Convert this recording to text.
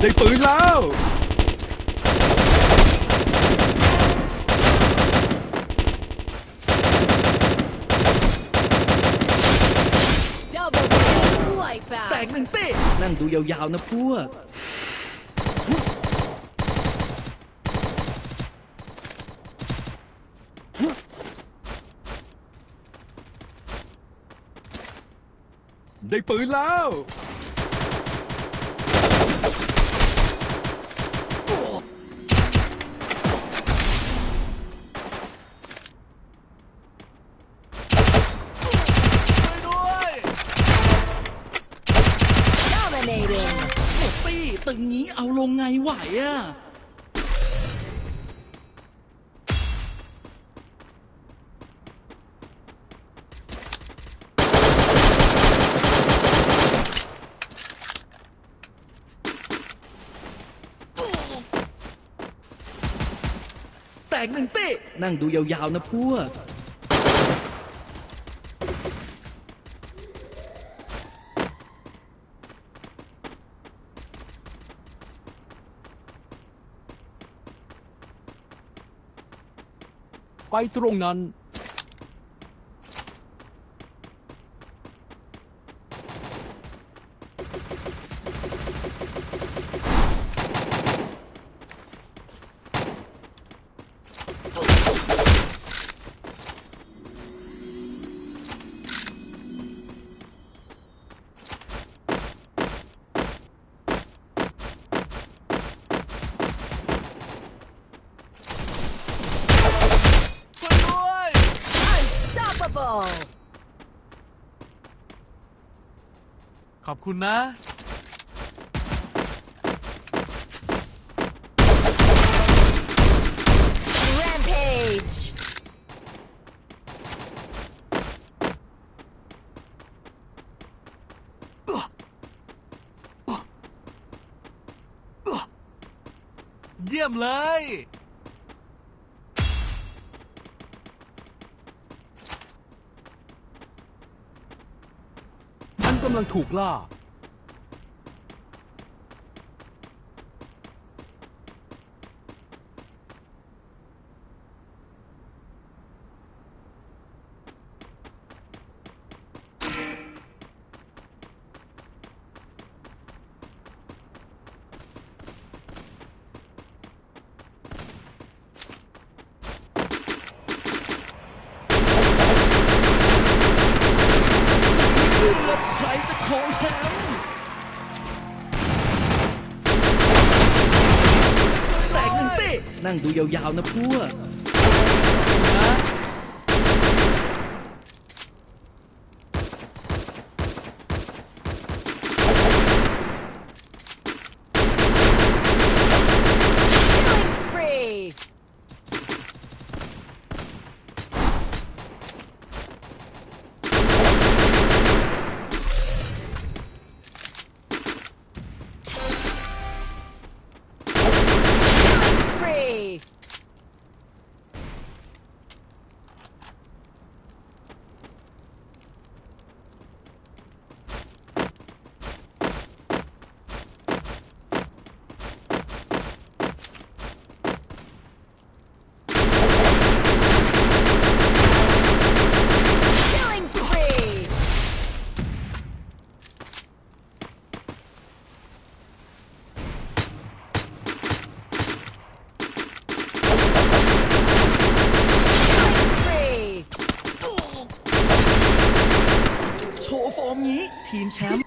ได้ปืนแล้ว Double kill. Wipe แต out. กหนึ่งเต้นั่งดูยาวๆนะพวก ได้ปืนแล้ว Dominating. หมด ตึงงี้เอาลงไงไหวอะแตกหนึ่งเต้นั่งดูยาวๆนะพวก ไปตรงนั้น Unstoppable. ขอบคุณนะ Rampage. เยี่ยมเลย ฉันกำลังถูกล่า นั่งดูยาวๆนะพวก ทีมแชมป์